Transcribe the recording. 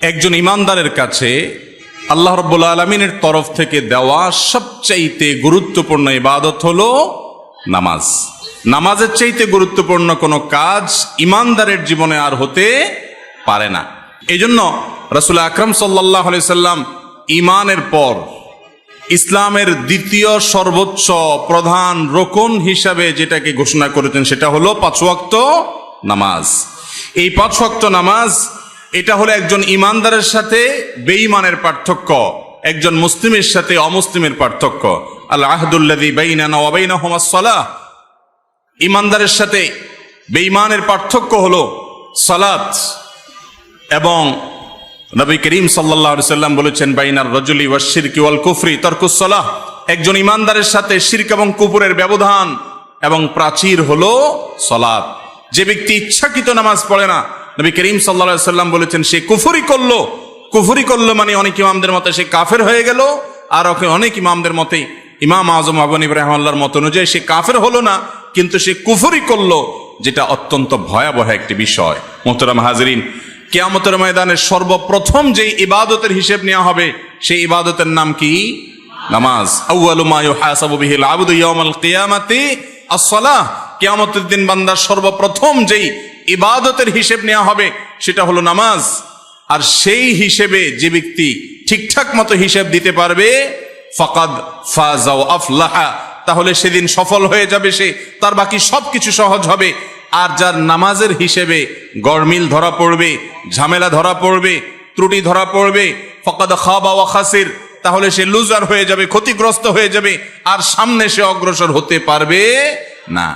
একজন ইমানদারের কাছে আল্লাহ রব্বুল আলমিনের তরফ থেকে দেওয়া সবচাইতে গুরুত্বপূর্ণ ইবাদত হলো নামাজ। নামাজের চাইতে গুরুত্বপূর্ণ কোনো কাজ ইমানদারের জীবনে আর হতে পারে না। এই জন্য রসুল আকরম সাল্লাহ সাল্লাম ইমানের পর ইসলামের দ্বিতীয় সর্বোচ্চ প্রধান রোকন হিসাবে যেটাকে ঘোষণা করেছেন সেটা হলো পাঁচ ওয়াক্ত নামাজ। এই পাঁচ ওয়াক্ত নামাজ, এটা হলো একজন ইমানদারের সাথে বেঈমানের পার্থক্য, একজন মুসলিমের সাথে অমুসলিমের পার্থক্য। আল ইমানদারের সাথে বেঈমানের পার্থক্য হলো সালাত এবং নবী করিম সাল্লাল্লাহু সাল্লাম বলেছেন, বাইনার রজুলি ওয়াশ শিরকি ওয়াল কুফরি তরকুস সালাহ। একজন ইমানদারের সাথে শিরক এবং কুফরের ব্যবধান এবং প্রাচীর হলো সালাত। যে ব্যক্তি ইচ্ছাকৃত নামাজ পড়ে না, নবী করিম আলাইহি সাল্লাম বলেছেন, সে কুফুরি করল। কুফুরি করল মানে অনেক ইমামদের মতে সে কাফের হয়ে গেল, আর ওকে অনেক ইমামদের মতে ইমাম আজম আবন ইব্রাহিম আল্লাহর মত অনুযায়ী সে কাফের হলো না, কিন্তু সে কুফরি করল, যেটা অত্যন্ত ভয়াবহ একটি বিষয়। মোহতরাম হাজরিন কেয়ামতের ময়দানের সর্বপ্রথম যে ইবাদতের হিসেব নেওয়া হবে, সেই ইবাদতের নাম কি? নামাজ। কিয়ামতের দিন বান্দার সর্বপ্রথম যেই ইবাদতের হিসেব নেওয়া হবে, সেটা হলো নামাজ। আর সেই হিসেবে যে ব্যক্তি ঠিকঠাক মতো হিসেব দিতে পারবে, ফাকাদ ফাজাও আফলাহা। তাহলে সেদিন সফল হয়ে যাবে সে, তার বাকি সবকিছু সহজ হবে। আর যার নামাজের হিসেবে গরমিল ধরা পড়বে, ঝামেলা ধরা পড়বে, ত্রুটি ধরা পড়বে, ফকাদ খাবা ওয়া খাসির, তাহলে সে লুজার হয়ে যাবে, ক্ষতিগ্রস্ত হয়ে যাবে, আর সামনে সে অগ্রসর হতে পারবে না।